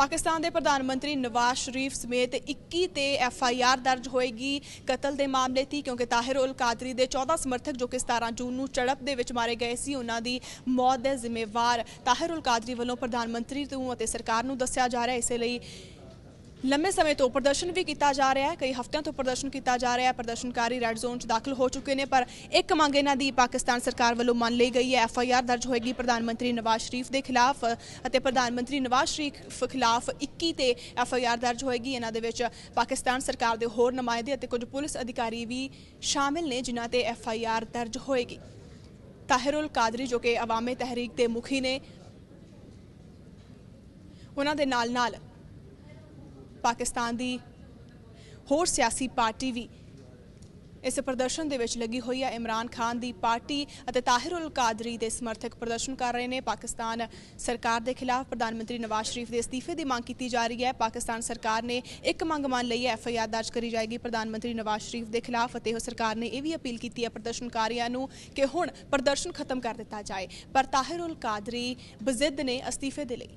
ਪਾਕਿਸਤਾਨ ਦੇ ਪ੍ਰਧਾਨ ਮੰਤਰੀ ਨਵਾਜ਼ ਸ਼ਰੀਫ ਸਮੇਤ 21 ਤੇ ਐਫ ਆਈ ਆਰ ਦਰਜ ਹੋਏਗੀ ਕਤਲ ਦੇ ਮਾਮਲੇ 'ਤੇ, ਕਿਉਂਕਿ ਤਾਹਿਰ ਉਲ ਕਾਦਰੀ ਦੇ 14 ਸਮਰਥਕ ਜੋ ਕਿ 17 ਜੂਨ ਨੂੰ ਝੜਪ ਦੇ ਵਿੱਚ ਮਾਰੇ ਗਏ ਸੀ, ਉਹਨਾਂ ਦੀ ਮੌਤ ਦੇ ਜ਼ਿੰਮੇਵਾਰ ਤਾਹਿਰ ਉਲ ਕਾਦਰੀ ਵੱਲੋਂ ਪ੍ਰਧਾਨ ਮੰਤਰੀ ਨੂੰ ਅਤੇ ਸਰਕਾਰ ਨੂੰ ਦੱਸਿਆ ਜਾ ਰਿਹਾ ਹੈ। ਇਸੇ ਲਈ ਲੰਮੇ ਸਮੇਂ ਤੋਂ ਪ੍ਰਦਰਸ਼ਨ ਵੀ ਕੀਤਾ ਜਾ ਰਿਹਾ ਹੈ, ਕਈ ਹਫ਼ਤਿਆਂ ਤੋਂ ਪ੍ਰਦਰਸ਼ਨ ਕੀਤਾ ਜਾ ਰਿਹਾ ਹੈ, ਪ੍ਰਦਰਸ਼ਨਕਾਰੀ ਰੈੱਡ ਜ਼ੋਨ 'ਚ ਦਾਖਲ ਹੋ ਚੁੱਕੇ ਨੇ, ਪਰ ਇੱਕ ਮੰਗ ਇਹਨਾਂ ਦੀ ਪਾਕਿਸਤਾਨ ਸਰਕਾਰ ਵੱਲੋਂ ਮੰਨ ਲਈ ਗਈ ਹੈ। ਐਫ ਆਈ ਆਰ ਦਰਜ ਹੋਏਗੀ ਪ੍ਰਧਾਨ ਮੰਤਰੀ ਨਵਾਜ਼ ਸ਼ਰੀਫ ਦੇ ਖਿਲਾਫ ਅਤੇ ਪ੍ਰਧਾਨ ਮੰਤਰੀ ਨਵਾਜ਼ ਸ਼ਰੀਫ ਖਿਲਾਫ 21 ਤੇ ਐਫ ਆਈ ਆਰ ਦਰਜ ਹੋਏਗੀ। ਇਹਨਾਂ ਦੇ ਵਿੱਚ ਪਾਕਿਸਤਾਨ ਸਰਕਾਰ ਦੇ ਹੋਰ ਨੁਮਾਇੰਦੇ ਅਤੇ ਕੁਝ ਪੁਲਿਸ ਅਧਿਕਾਰੀ ਵੀ ਸ਼ਾਮਿਲ ਨੇ, ਜਿਨ੍ਹਾਂ ਤੇ ਐਫ ਆਈ ਆਰ ਦਰਜ ਹੋਏਗੀ। ਤਾਹਿਰੁਲ ਕਾਦਰੀ, ਜੋ ਕਿ ਅਵਾਮੀ ਤਹਿਰੀਕ ਦੇ ਮੁਖੀ ਨੇ, ਉਹਨਾਂ ਦੇ ਨਾਲ ਨਾਲ ਪਾਕਿਸਤਾਨ ਦੀ ਹੋਰ ਸਿਆਸੀ ਪਾਰਟੀ ਵੀ ਇਸ ਪ੍ਰਦਰਸ਼ਨ ਦੇ ਵਿੱਚ ਲੱਗੀ ਹੋਈ ਹੈ। ਇਮਰਾਨ ਖਾਨ ਦੀ ਪਾਰਟੀ ਅਤੇ ਤਾਹਿਰੁਲ ਕਾਦਰੀ ਦੇ ਸਮਰਥਕ ਪ੍ਰਦਰਸ਼ਨ ਕਰ ਰਹੇ ਨੇ। ਪਾਕਿਸਤਾਨ ਸਰਕਾਰ ਦੇ ਖਿਲਾਫ ਪ੍ਰਧਾਨ ਮੰਤਰੀ ਨਵਾਜ਼ ਸ਼ਰੀਫ ਦੇ ਅਸਤੀਫੇ ਦੀ ਮੰਗ ਕੀਤੀ ਜਾ ਰਹੀ ਹੈ। ਪਾਕਿਸਤਾਨ ਸਰਕਾਰ ਨੇ ਇੱਕ ਮੰਗ ਮੰਨ ਲਈ ਹੈ। ਐਫ ਆਈ ਆਰ ਦਰਜ ਕਰੀ ਜਾਏਗੀ ਪ੍ਰਧਾਨ ਮੰਤਰੀ ਨਵਾਜ਼ ਸ਼ਰੀਫ ਦੇ ਖਿਲਾਫ ਅਤੇ ਉਹ ਸਰਕਾਰ ਨੇ ਇਹ ਵੀ ਅਪੀਲ ਕੀਤੀ ਹੈ ਪ੍ਰਦਰਸ਼ਨਕਾਰੀਆਂ ਨੂੰ ਕਿ ਹੁਣ ਪ੍ਰਦਰਸ਼ਨ ਖਤਮ ਕਰ ਦਿੱਤਾ ਜਾਏ। ਪਰ ਤਾਹਿਰੁਲ ਕਾਦਰੀ ਬਜ਼ਿੱਦ ਨੇ ਅਸਤੀਫੇ ਦੇ ਲਈ